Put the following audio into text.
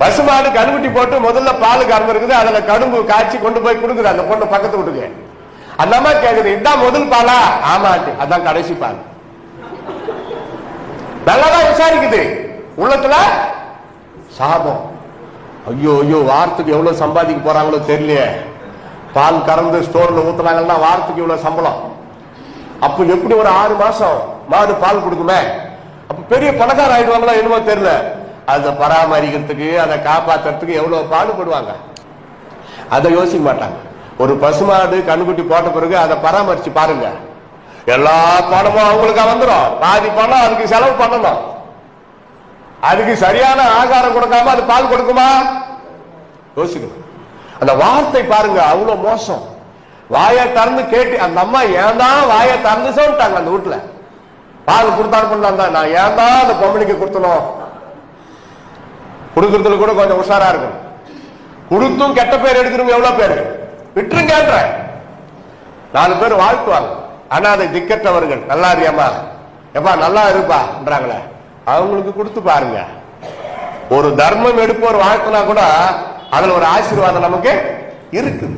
பசுமாடு கண்குட்டி போட்டு முதல்ல பால் கறந்து இருக்குது அதுல கடும்பு காய்ச்சி கொண்டு போய் கொடுக்குது அந்த பொண்ணு பக்கத்து வீட்டுக்கு. அந்த அம்மா கேக்குது இதான் முதல் பாலா? ஆமா ஆண்டி அதான் கடைசி பால். நல்லாதான் விசாரிக்குது. உள்ளத்துல சாபம். ஐயோ ஐயோ வாரத்துக்கு எவ்வளவு சம்பாதிக்க போறாங்களோ தெரியலையே. பால் கறந்து ஸ்டோர்ல ஊத்துனாங்கன்னா வாரத்துக்கு இவ்வளவு சம்பளம். அப்ப எப்படி ஒரு ஆறு மாசம் மாடு பால் கொடுக்குமே? அப்ப பெரிய பணக்கார ஆயிடுவாங்களா என்னமோ தெரியல. அதை பராமரிக்கிறதுக்கு அதை காப்பாற்றுறதுக்கு எவ்வளவு பாடுபடுவாங்க? அதை யோசிக்க மாட்டாங்க. ஒரு பசுமாடு கண்ணுக்குட்டி போட்ட பிறகு அதை பராமரிச்சு பாருங்க. எல்லா பணமும் அவங்களுக்கு வந்துடும் பாதி பணம் அதுக்கு செலவு பண்ணணும். அதுக்கு சரியான ஆகாரம் கொடுக்காம அது பால் கொடுக்குமா? யோசிக்கணும். அந்த வார்த்தை பாருங்க அவ்வளவு மோசம். வாயை திறந்து கேட்டு அந்த அம்மா ஏன் தான் வாயை திறந்து சொல்லிட்டாங்க அந்த வீட்டுல? பால் கொடுத்தாலும் பண்ணலாம் நான் ஏன் தான் அந்த பொம்பளைக்கு கொடுத்தனும் கொடுக்கறதுல கூட கொஞ்சம் உஷாரா இருக்கும். கொடுத்தும் கெட்ட பேர் எடுக்கிறவங்க எவ்வளவு பேர்? விட்டுருங்கன்ற நாலு பேர் வாழ்த்துவாங்க. அனாதை திக்கற்றவர்கள் நல்லா இருக்கியாமா எப்பா நல்லா இருப்பான்றாங்களே அவங்களுக்கு கொடுத்து பாருங்க. ஒரு தர்மம் எடுப்போர் வாழ்த்துனா கூட அதுல ஒரு ஆசீர்வாதம் நமக்கு இருக்குது.